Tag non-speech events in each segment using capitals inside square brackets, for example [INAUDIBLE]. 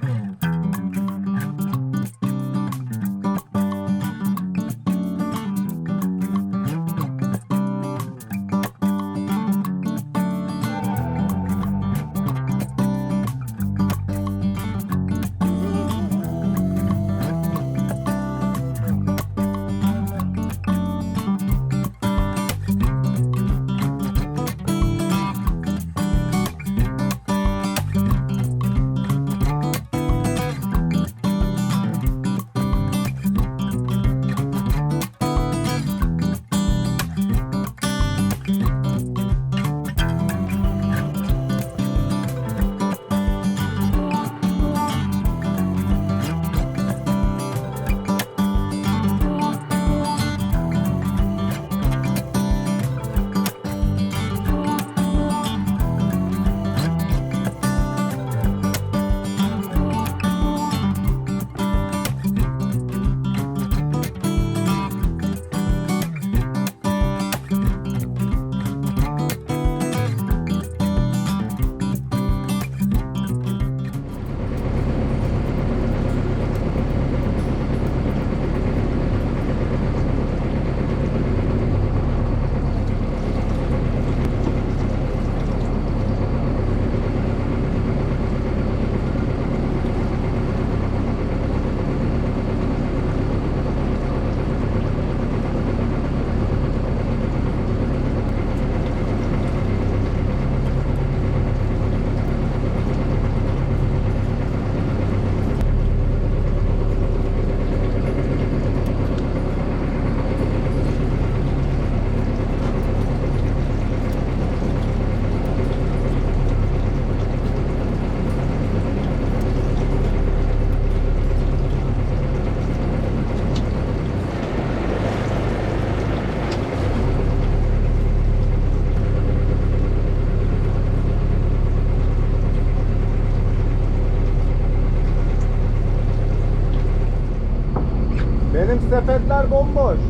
Hmm. Sepetler bomboş.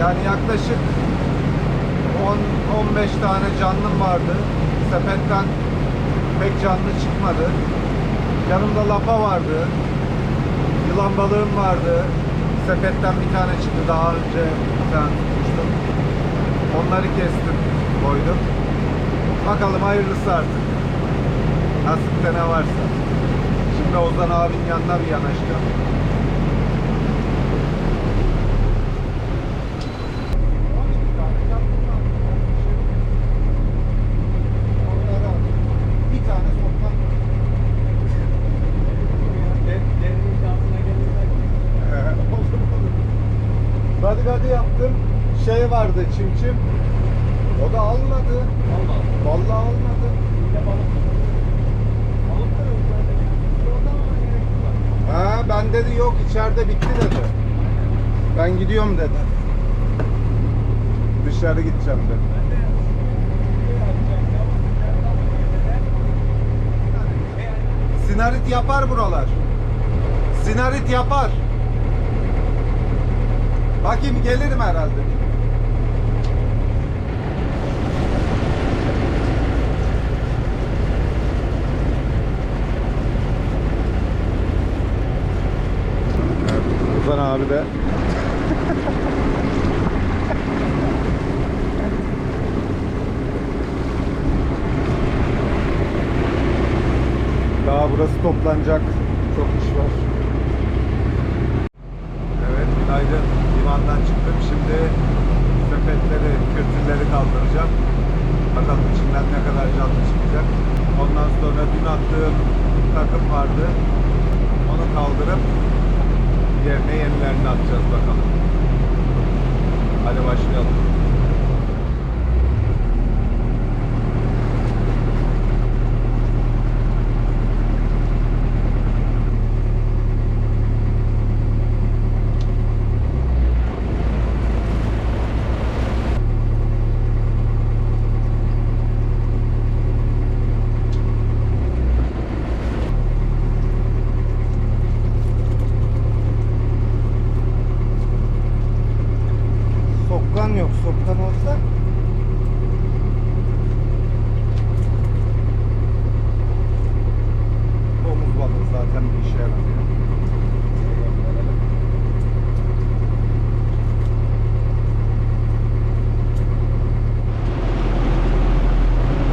Yani yaklaşık 10-15 tane canlım vardı. Sepetten pek canlı çıkmadı. Yanımda lapa vardı. Yılan balığım vardı. Sepetten bir tane çıktı. Daha önce bir tutmuştum. Onları kestim, koydum. Bakalım hayırlısı artık. Nasipte ne varsa. Şimdi Ozan abinin yanına bir yanaşacağım. Şey vardı çim çim. O da almadı. Vallahi almadı. Ha ben dedi yok içeride bitti dedi. Ben gidiyorum dedi. Dışarı gideceğim dedi. Sinarit yapar buralar. Sinarit yapar. Bakayım gelirim herhalde. Ozan abi de Daha burası toplanacak. Çok iş var. Evet, günaydın. Limandan çıktım. Şimdi sepetleri, kürtülleri kaldıracağım. Bakalım içinden ne kadar canlı çıkacak. Ondan sonra dün attığım takım vardı. Onu kaldırıp yerine yenilerini atacağız bakalım. Hadi başlayalım. Sokkan yok. Sokkan olsa domuz balığı zaten bir işe yaramıyor.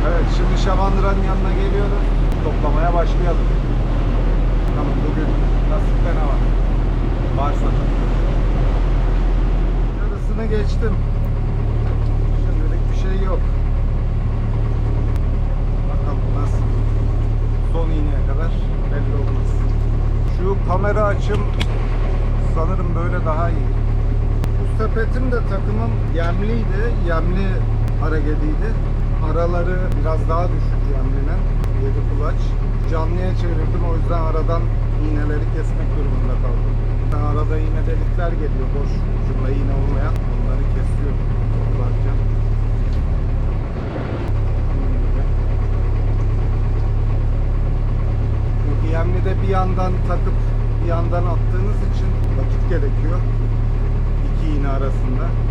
Evet şimdi Şamandıra'nın yanına geliyoruz. Toplamaya başlayalım. Tamam bugün nasipte ne var? Varsa tabii. Yarısını geçtim. Şimdilik bir şey yok. Bakalım nasıl. Son iğneye kadar belli olmaz. Şu kamera açım sanırım böyle daha iyi. Bu sepetim de takımım yemliydi. Yemli hareketiydi. Araları biraz daha düşük yemlinin. 7 kulaç. Canlıya çevirdim o yüzden aradan iğneleri kesmek durumunda kaldım. Ben arada iğne delikler geliyor boş ucunda iğne olmayan onları kesiyorum toplarken. Çünkü yemlide bir yandan takıp bir yandan attığınız için vakit gerekiyor. iki iğne arasında.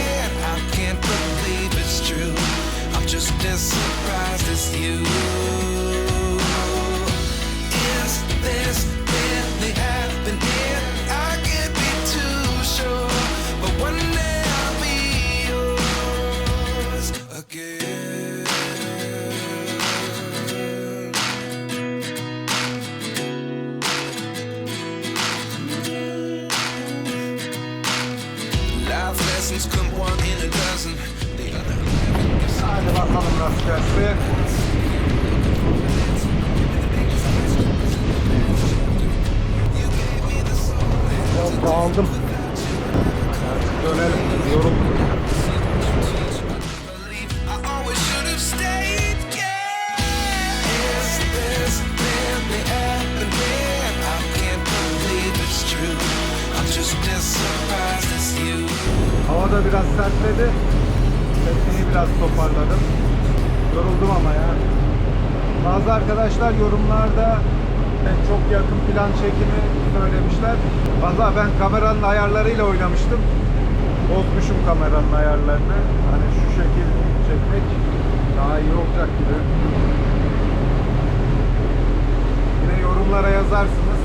Just surprised as you. Is this really happening? Biraz sertledi. Tekneyi biraz toparladım. Yoruldum ama ya. Bazı arkadaşlar yorumlarda çok yakın plan çekimi söylemişler. Valla ben kameranın ayarlarıyla oynamıştım. Bozmuşum kameranın ayarlarını. Hani şu şekil çekmek daha iyi olacak gibi. Yine yorumlara yazarsınız.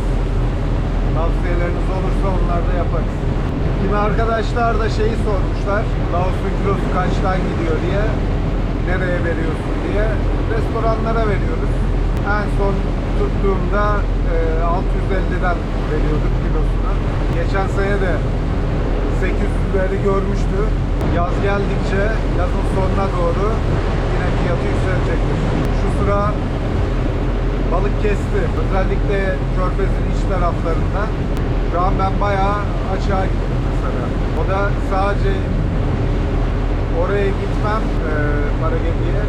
Tavsiyeleriniz olursa onlar da yaparız. Kimi arkadaşlar da şeyi sormuşlar. Laos'un kilosu kaçtan gidiyor diye. Nereye veriyorsun diye. Restoranlara veriyoruz. En son tuttuğumda e, 650'den veriyorduk kilosunu. Geçen sene de 800'leri görmüştü. Yaz geldikçe yazın sonuna doğru yine fiyatı yükselecektir. Şu sıra balık kesti. Özellikle Körfez'in iç taraflarında. Şu an ben bayağı açığa gittim. O da sadece oraya gitmem e, Maragedi'ye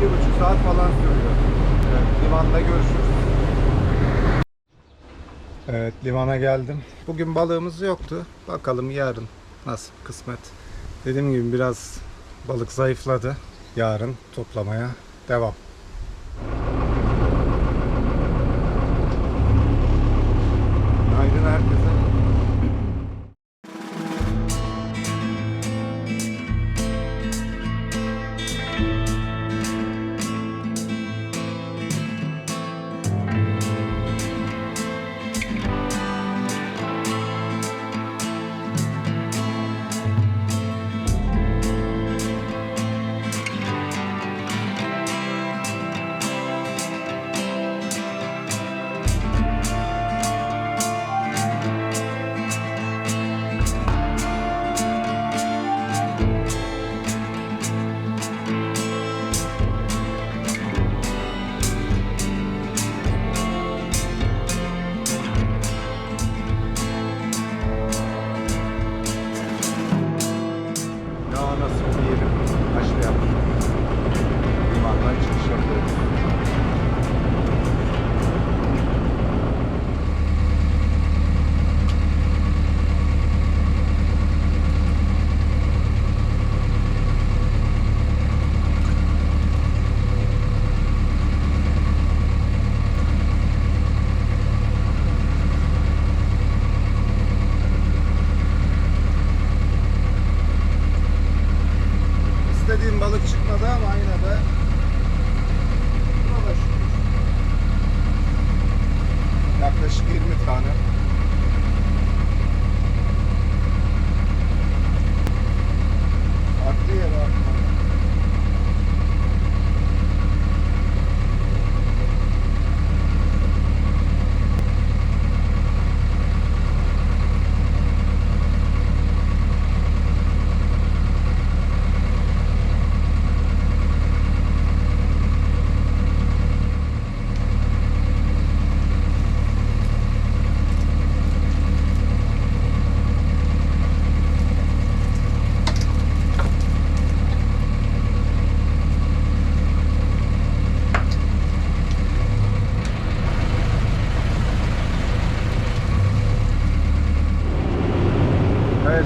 bir buçuk saat falan sürüyor. Evet, limanda görüşürüz. Evet limana geldim. Bugün balığımız yoktu. Bakalım yarın nasıl kısmet. Dediğim gibi biraz balık zayıfladı. Yarın toplamaya devam.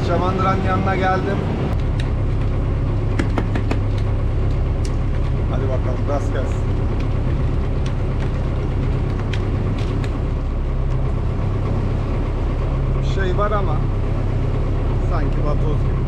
Şamandıran yanına geldim. Hadi bakalım rast gelsin. Bir şey var ama sanki vatoz gibi.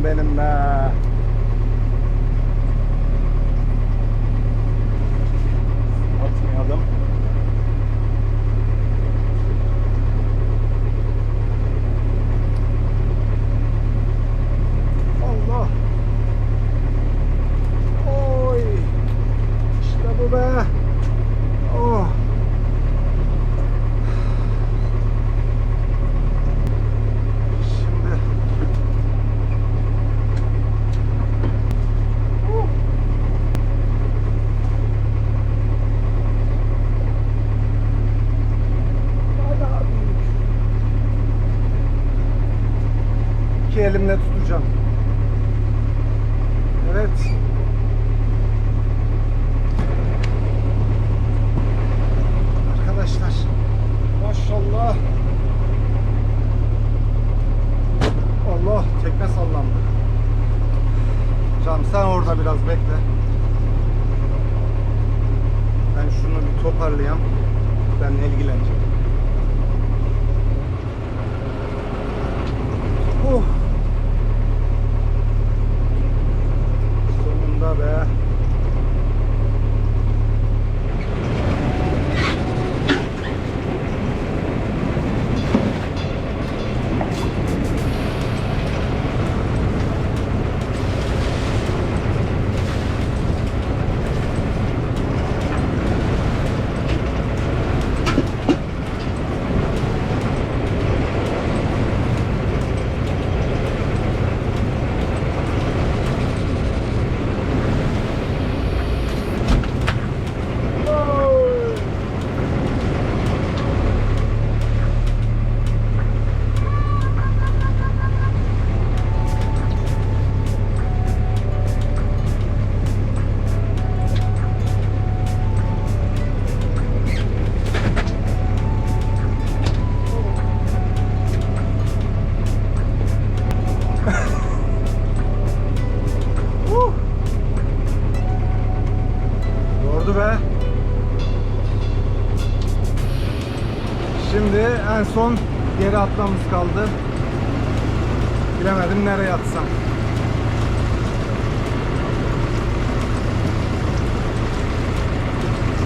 ben een, eh, elimle tutacağım.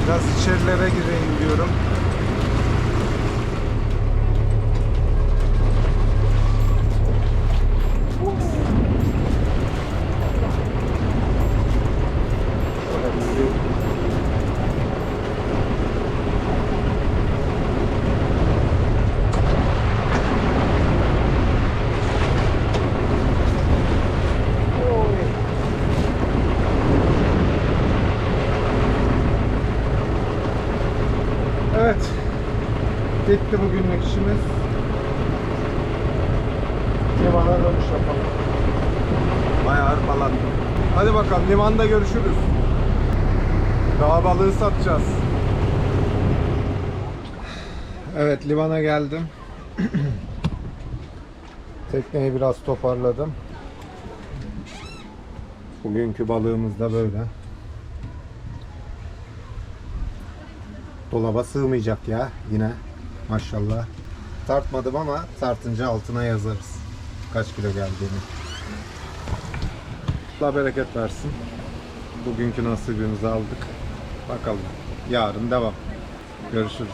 Biraz içerilere gireyim diyorum. Hırpalandım. Hadi bakalım limanda görüşürüz. Dağ balığı satacağız. Evet limana geldim. [CLEARS THROAT] Tekneyi biraz toparladım. Bugünkü balığımız da böyle. Dolaba sığmayacak ya yine maşallah. Tartmadım ama tartınca altına yazarız. Kaç kilo geldiğini. Allah bereket versin. Bugünkü nasibimizi aldık. Bakalım. Yarın devam. Görüşürüz.